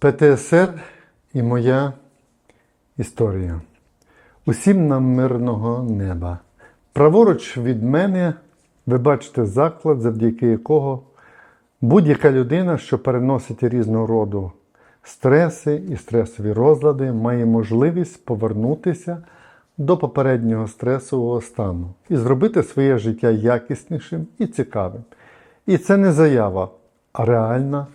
ПТСР і моя історія. Усім нам мирного неба. Праворуч від мене ви бачите заклад, завдяки якого будь-яка людина, що переносить різного роду стреси і стресові розлади, має можливість повернутися до попереднього стресового стану і зробити своє життя якіснішим і цікавим. І це не заява, а реальна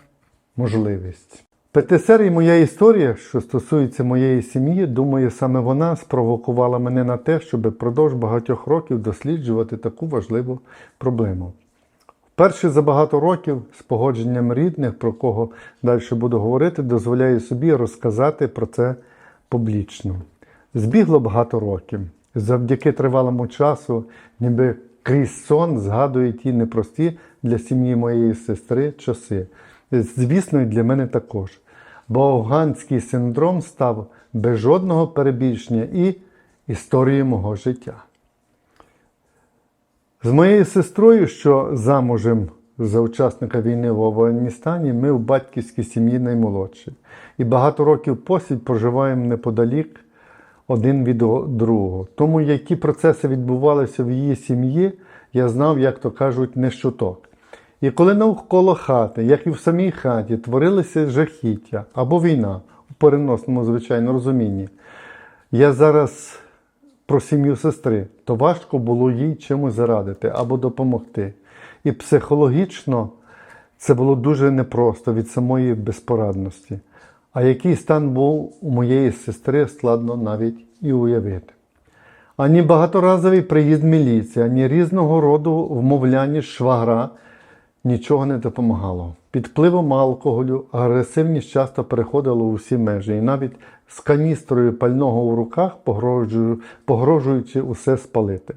можливість. ПТСР і моя історія, що стосується моєї сім'ї, думаю, саме вона спровокувала мене на те, щоб впродовж багатьох років досліджувати таку важливу проблему. Вперше за багато років з погодженням рідних, про кого далі буду говорити, дозволяю собі розказати про це публічно. Збігло багато років. Завдяки тривалому часу, ніби крізь сон, згадую ті непрості для сім'ї моєї сестри часи. Звісно, і для мене також. Бо афганський синдром став без жодного перебільшення і історією мого життя. З моєю сестрою, що замужем за учасника війни в Афганістані, ми в батьківській сім'ї наймолодші. І багато років поспіль проживаємо неподалік один від другого. Тому які процеси відбувалися в її сім'ї, я знав, як то кажуть, не щуток. І коли навколо хати, як і в самій хаті, творилися жахіття або війна у переносному, звичайно, розумінні, я зараз про сім'ю сестри, то важко було їй чимось зарадити або допомогти. І психологічно це було дуже непросто від самої безпорадності. А який стан був у моєї сестри, складно навіть і уявити. Ані багаторазовий приїзд міліції, ані різного роду вмовляння швагра нічого не допомагало. Під впливом алкоголю агресивність часто переходила у всі межі, і навіть з каністрою пального у руках, погрожуючи усе спалити.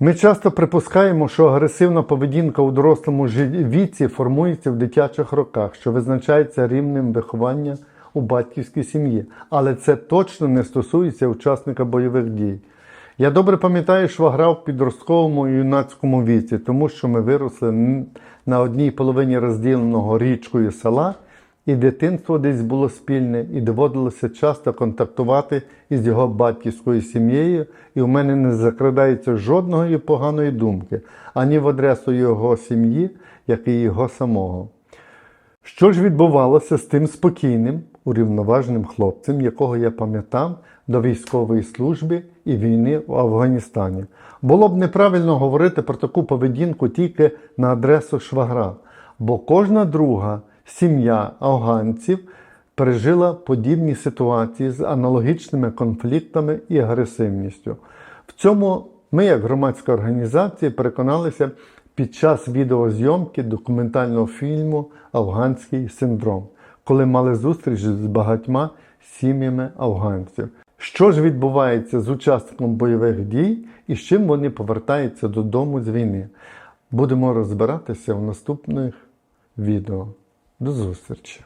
Ми часто припускаємо, що агресивна поведінка у дорослому віці формується в дитячих роках, що визначається рівнем виховання у батьківській сім'ї. Але це точно не стосується учасника бойових дій. Я добре пам'ятаю, що грав в підростковому і юнацькому віці, тому що ми виросли на одній половині розділеного річкою села, і дитинство десь було спільне, і доводилося часто контактувати із його батьківською сім'єю, і у мене не закрадається жодної поганої думки ані в адресу його сім'ї, як і його самого. Що ж відбувалося з тим спокійним, урівноваженим хлопцем, якого я пам'ятав до військової служби і війни в Афганістані? Було б неправильно говорити про таку поведінку тільки на адресу швагра, бо кожна друга сім'я афганців пережила подібні ситуації з аналогічними конфліктами і агресивністю. В цьому ми, як громадська організація, переконалися під час відеозйомки документального фільму Афганський синдром, коли мали зустріч з багатьма сім'ями афганців. Що ж відбувається з учасником бойових дій і з чим вони повертаються додому з війни? Будемо розбиратися в наступних відео. До зустрічі!